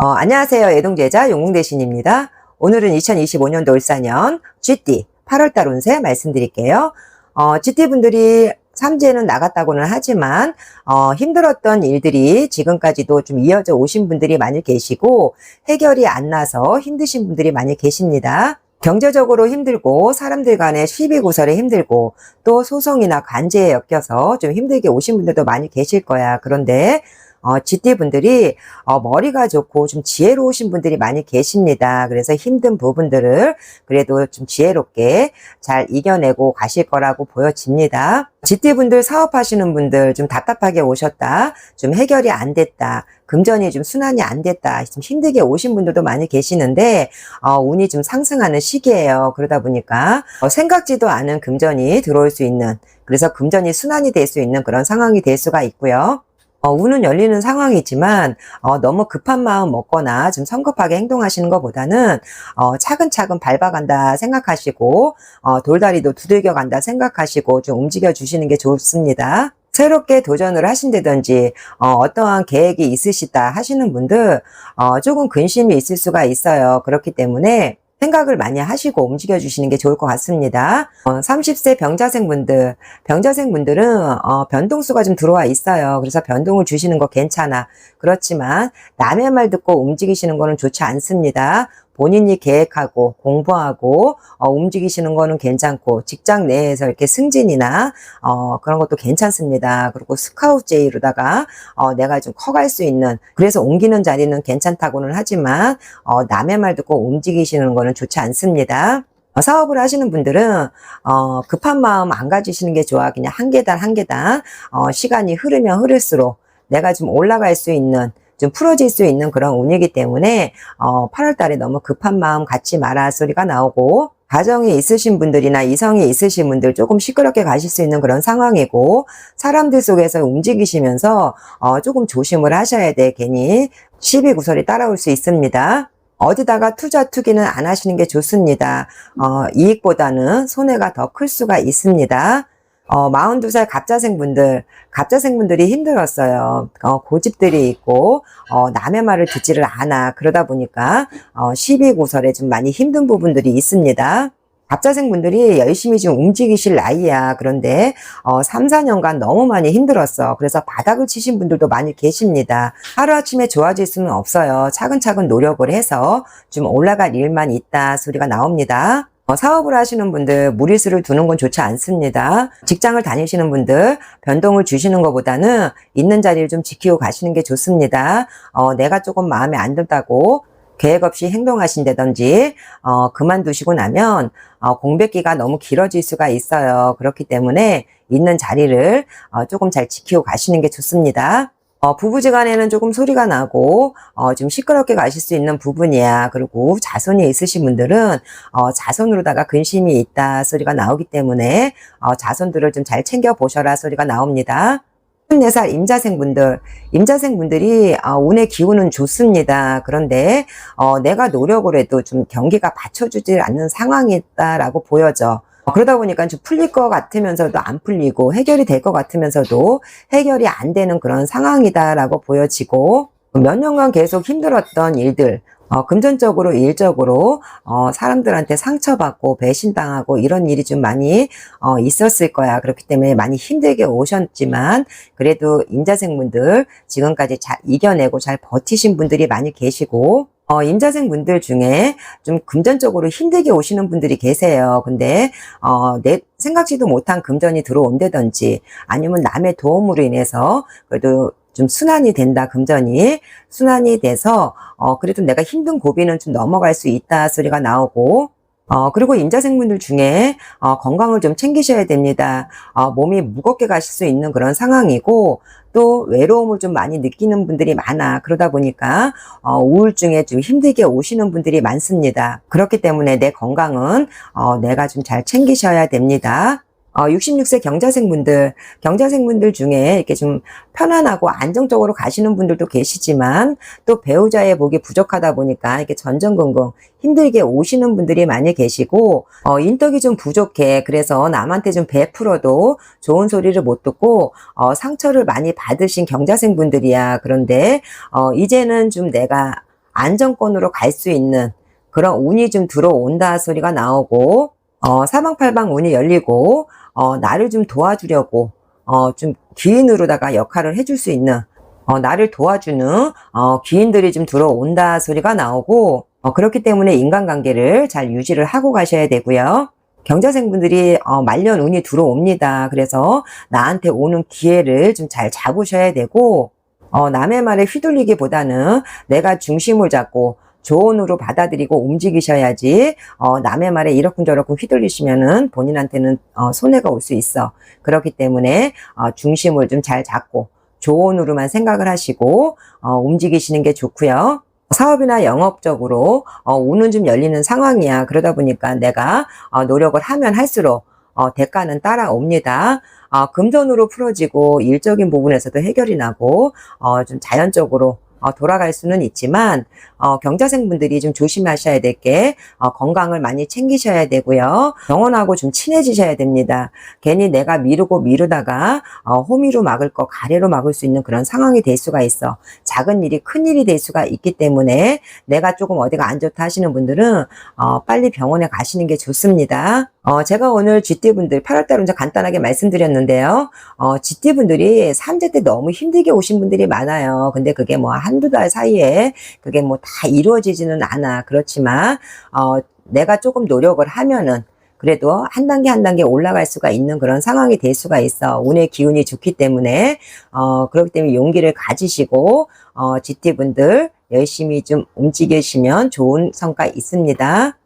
어, 안녕하세요. 예동제자 용궁대신입니다. 오늘은 2025년도 울산년 GT 8월달 운세 말씀드릴게요. 어, GT 분들이 삼재는 나갔다고는 하지만 어, 힘들었던 일들이 지금까지도 좀 이어져 오신 분들이 많이 계시고 해결이 안 나서 힘드신 분들이 많이 계십니다. 경제적으로 힘들고 사람들 간의 시비 구설에 힘들고 또 소송이나 관제에 엮여서 좀 힘들게 오신 분들도 많이 계실 거야. 그런데 어, GT 분들이 어, 머리가 좋고 좀 지혜로우신 분들이 많이 계십니다. 그래서 힘든 부분들을 그래도 좀 지혜롭게 잘 이겨내고 가실 거라고 보여집니다. GT 분들 사업하시는 분들 좀 답답하게 오셨다. 좀 해결이 안 됐다. 금전이 좀 순환이 안 됐다. 좀 힘들게 오신 분들도 많이 계시는데 어, 운이 좀 상승하는 시기예요. 그러다 보니까 어, 생각지도 않은 금전이 들어올 수 있는 그래서 금전이 순환이 될 수 있는 그런 상황이 될 수가 있고요. 어, 운은 열리는 상황이지만 어, 너무 급한 마음 먹거나 좀 성급하게 행동하시는 것보다는 어, 차근차근 밟아간다 생각하시고 어, 돌다리도 두들겨 간다 생각하시고 좀 움직여 주시는 게 좋습니다. 새롭게 도전을 하신다든지 어, 떠한 계획이 있으시다 하시는 분들 어, 조금 근심이 있을 수가 있어요. 그렇기 때문에 생각을 많이 하시고 움직여 주시는 게 좋을 것 같습니다. 어, 30세 병자생 분들, 병자생 분들은 어, 변동수가 좀 들어와 있어요. 그래서 변동을 주시는 거 괜찮아. 그렇지만 남의 말 듣고 움직이시는 거는 좋지 않습니다. 본인이 계획하고 공부하고 어, 움직이시는 거는 괜찮고 직장 내에서 이렇게 승진이나 어, 그런 것도 괜찮습니다. 그리고 스카우트제이로다가 어, 내가 좀 커갈 수 있는 그래서 옮기는 자리는 괜찮다고는 하지만 어, 남의 말 듣고 움직이시는 거는 좋지 않습니다. 어, 사업을 하시는 분들은 어, 급한 마음 안 가지시는 게 좋아. 그냥 한 계단 한 계단 어, 시간이 흐르면 흐를수록 내가 좀 올라갈 수 있는 좀 풀어질 수 있는 그런 운이기 때문에 어, 8월 달에 너무 급한 마음 갖지 마라 소리가 나오고 가정이 있으신 분들이나 이성이 있으신 분들 조금 시끄럽게 가실 수 있는 그런 상황이고 사람들 속에서 움직이시면서 어, 조금 조심을 하셔야 돼 괜히 시비 구설이 따라올 수 있습니다. 어디다가 투자 투기는 안 하시는 게 좋습니다. 어, 이익보다는 손해가 더 클 수가 있습니다. 어, 42살 갑자생 분들, 갑자생 분들이 힘들었어요. 어, 고집들이 있고, 어, 남의 말을 듣지를 않아. 그러다 보니까, 어, 시비고설에 좀 많이 힘든 부분들이 있습니다. 갑자생 분들이 열심히 좀 움직이실 나이야. 그런데, 어, 3, 4년간 너무 많이 힘들었어. 그래서 바닥을 치신 분들도 많이 계십니다. 하루아침에 좋아질 수는 없어요. 차근차근 노력을 해서 좀 올라갈 일만 있다 소리가 나옵니다. 어, 사업을 하시는 분들 무리수를 두는 건 좋지 않습니다. 직장을 다니시는 분들 변동을 주시는 것보다는 있는 자리를 좀 지키고 가시는 게 좋습니다. 어, 내가 조금 마음에 안 든다고 계획 없이 행동하신다든지 어, 그만두시고 나면 어, 공백기가 너무 길어질 수가 있어요. 그렇기 때문에 있는 자리를 어, 조금 잘 지키고 가시는 게 좋습니다. 어, 부부지간에는 조금 소리가 나고 어, 좀 시끄럽게 가실 수 있는 부분이야. 그리고 자손이 있으신 분들은 어, 자손으로다가 근심이 있다 소리가 나오기 때문에 어, 자손들을 좀 잘 챙겨 보셔라 소리가 나옵니다. 34살 임자생분들, 임자생분들이 어, 운의 기운은 좋습니다. 그런데 어, 내가 노력을 해도 좀 경기가 받쳐주지 않는 상황이다라고 보여져. 어, 그러다 보니까 좀 풀릴 것 같으면서도 안 풀리고 해결이 될 것 같으면서도 해결이 안 되는 그런 상황이다라고 보여지고 몇 년간 계속 힘들었던 일들, 어, 금전적으로, 일적으로, 어, 사람들한테 상처받고 배신당하고 이런 일이 좀 많이, 어, 있었을 거야. 그렇기 때문에 많이 힘들게 오셨지만, 그래도 임자생분들 지금까지 잘 이겨내고 잘 버티신 분들이 많이 계시고, 어, 임자생 분들 중에 좀 금전적으로 힘들게 오시는 분들이 계세요. 근데, 어, 내 생각지도 못한 금전이 들어온다든지 아니면 남의 도움으로 인해서 그래도 좀 순환이 된다, 금전이. 순환이 돼서, 어, 그래도 내가 힘든 고비는 좀 넘어갈 수 있다 소리가 나오고, 어, 그리고 임자생분들 중에, 어, 건강을 좀 챙기셔야 됩니다. 어, 몸이 무겁게 가실 수 있는 그런 상황이고, 또 외로움을 좀 많이 느끼는 분들이 많아. 그러다 보니까, 어, 우울증에 좀 힘들게 오시는 분들이 많습니다. 그렇기 때문에 내 건강은, 어, 내가 좀 잘 챙기셔야 됩니다. 어, 66세 경자생분들, 경자생분들 중에 이렇게 좀 편안하고 안정적으로 가시는 분들도 계시지만 또 배우자의 복이 부족하다 보니까 이렇게 전전긍긍 힘들게 오시는 분들이 많이 계시고 어, 인덕이 좀 부족해. 그래서 남한테 좀 베풀어도 좋은 소리를 못 듣고 어, 상처를 많이 받으신 경자생분들이야. 그런데 어, 이제는 좀 내가 안정권으로 갈 수 있는 그런 운이 좀 들어온다 소리가 나오고, 어, 사방팔방 운이 열리고, 어, 나를 좀 도와주려고, 어, 좀 기인으로다가 역할을 해줄 수 있는, 어, 나를 도와주는, 어, 기인들이 좀 들어온다 소리가 나오고, 어, 그렇기 때문에 인간관계를 잘 유지를 하고 가셔야 되고요. 경자생분들이 어, 말년 운이 들어옵니다. 그래서 나한테 오는 기회를 좀 잘 잡으셔야 되고, 어, 남의 말에 휘둘리기보다는 내가 중심을 잡고 조언으로 받아들이고 움직이셔야지, 어, 남의 말에 이러쿵저러쿵 휘둘리시면은 본인한테는 어, 손해가 올 수 있어. 그렇기 때문에 어, 중심을 좀 잘 잡고 조언으로만 생각을 하시고 어, 움직이시는 게 좋고요. 사업이나 영업적으로 어, 운은 좀 열리는 상황이야. 그러다 보니까 내가 어, 노력을 하면 할수록 어, 대가는 따라옵니다. 어, 금전으로 풀어지고 일적인 부분에서도 해결이 나고 어, 좀 자연적으로 어, 돌아갈 수는 있지만 어, 경자생분들이 좀 조심하셔야 될게 건강을 많이 챙기셔야 되고요. 병원하고 좀 친해지셔야 됩니다. 괜히 내가 미루고 미루다가 어, 호미로 막을 거 가래로 막을 수 있는 그런 상황이 될 수가 있어. 작은 일이 큰 일이 될 수가 있기 때문에 내가 조금 어디가 안 좋다 하시는 분들은 어, 빨리 병원에 가시는 게 좋습니다. 어, 제가 오늘 GT분들 8월달 운전 간단하게 말씀드렸는데요. 어, GT분들이 삼재 때 너무 힘들게 오신 분들이 많아요. 근데 그게 뭐 한두 달 사이에 그게 뭐 다 이루어지지는 않아. 그렇지만, 어, 내가 조금 노력을 하면은 그래도 한 단계 한 단계 올라갈 수가 있는 그런 상황이 될 수가 있어. 운의 기운이 좋기 때문에, 어, 그렇기 때문에 용기를 가지시고, 어, GT분들 열심히 좀 움직이시면 좋은 성과 있습니다.